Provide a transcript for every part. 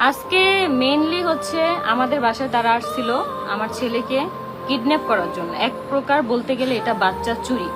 আজকে মেইনলি হচ্ছে আমাদের বাসায় তারা আসছিল আমার ছেলেকে কিডন্যাপ করার জন্য। এক প্রকার বলতে গেলে এটা বাচ্চা চুরি।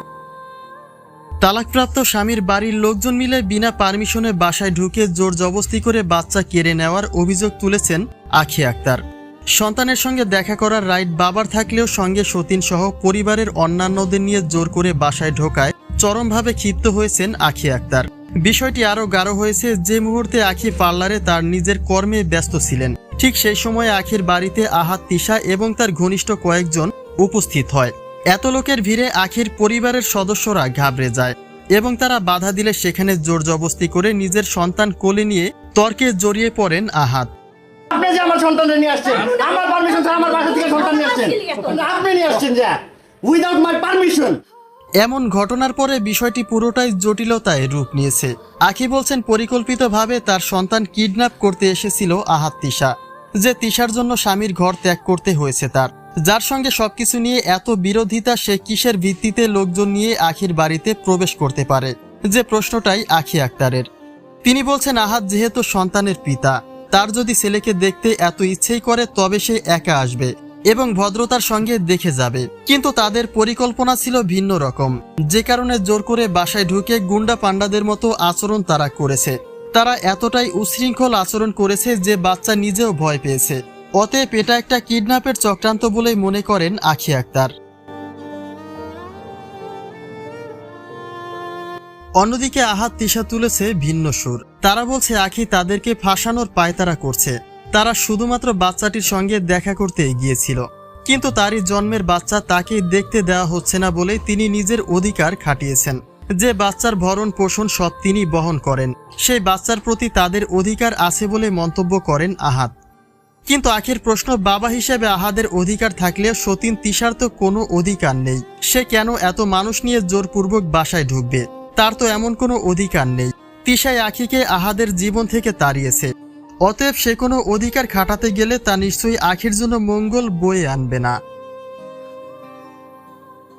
তালাকপ্রাপ্ত স্বামীর বাড়ির লোকজন মিলে বিনা পারমিশনে বাসায় ঢুকে জোর জবস্তি করে বাচ্চা কেড়ে নেওয়ার অভিযোগ তুলেছেন আখি আক্তার। সন্তানের সঙ্গে দেখা করার রাইট বাবার থাকলেও সঙ্গে সতীন সহ পরিবারের অন্যান্যদের নিয়ে জোর করে বাসায় ঢোকায় চরমভাবে ক্ষিপ্ত হয়েছেন আখি আক্তার। বিষয়টি আরও গাঢ় হয়েছে, যে মুহূর্তে আখি পার্লারে তার নিজের কর্মে ব্যস্ত ছিলেন। ঠিক সেই সময় আখির বাড়িতে আহাত তিশা এবং তার ঘনিষ্ঠ কয়েকজন উপস্থিত হয়। এত লোকের ভিড়ে আখির পরিবারের সদস্যরা ঘাবড়ে যায় এবং তারা বাধা দিলে সেখানে জোর জবস্তি করে নিজের সন্তান কোলে নিয়ে তর্কে জড়িয়ে পড়েন আহাত। আমার আমার পারমিশন আমার থেকে সন্তান নিয়ে আসছেন। আপনি নিয়ে আসছেন যা। উইদাউট মাই পারমিশন এমন ঘটনার পরে বিষয়টি পুরোটাই জটিলতায় রূপ নিয়েছে। আখি বলছেন, পরিকল্পিতভাবে তার সন্তান কিডন্যাপ করতে এসেছিল আহাত তিশা, যে তিশার জন্য স্বামীর ঘর ত্যাগ করতে হয়েছে তার। যার সঙ্গে সবকিছু নিয়ে এত বিরোধিতা, সে কিসের ভিত্তিতে লোকজন নিয়ে আখির বাড়িতে প্রবেশ করতে পারে? যে প্রশ্নটাই আখি আক্তারের। তিনি বলছেন, আহাত যেহেতু সন্তানের পিতা, তার যদি ছেলেকে দেখতে এত ইচ্ছেই করে, তবে সে একা আসবে। এবং ভদ্রতার সঙ্গে দেখে যাবে। কিন্তু তাদের পরিকল্পনা ছিল ভিন্ন রকম। যে কারণে জোর করে বাসায় ঢুকে গুন্ডা পান্ডাদের মতো আচরণ তারা করেছে। তারা এতটাই উশৃঙ্খল আচরণ করেছে যে বাচ্চা নিজেও ভয় পেয়েছে। অতএব এটা একটা কিডন্যাপের চক্রান্ত বলেই মনে করেন আখি আক্তার। অন্যদিকে আহাত তিশা তুলেছে ভিন্ন সুর। তারা বলছে, আখি, তাদেরকে ফাঁসানোর পায়তারা করছে। তারা শুধুমাত্র বাচ্চাটির সঙ্গে দেখা করতে গিয়েছিল। কিন্তু তারই জন্মের বাচ্চা তাকে দেখতে দেওয়া হচ্ছে না বলে তিনি নিজের অধিকার খাটিয়েছেন। যে বাচ্চার ভরণ পোষণ সব তিনি বহন করেন। সেই বাচ্চার প্রতি তাদের অধিকার আছে বলে মন্তব্য করেন আহাত কিন্তু আখের প্রশ্ন বাবা হিসেবে আহাদের অধিকার থাকলেও সতীন তিশার তো কোনো অধিকার নেই। সে কেন এত মানুষ নিয়ে জোরপূর্বক বাসায় ঢুকবে? তার তো এমন কোনো অধিকার নেই। তিশাই আখিকে আহাদের জীবন থেকে তাড়িয়েছে। অতএব সে কোনো অধিকার খাটাতে গেলে তা নিশ্চয়ই আখির জন্য মঙ্গল বয়ে আনবে না।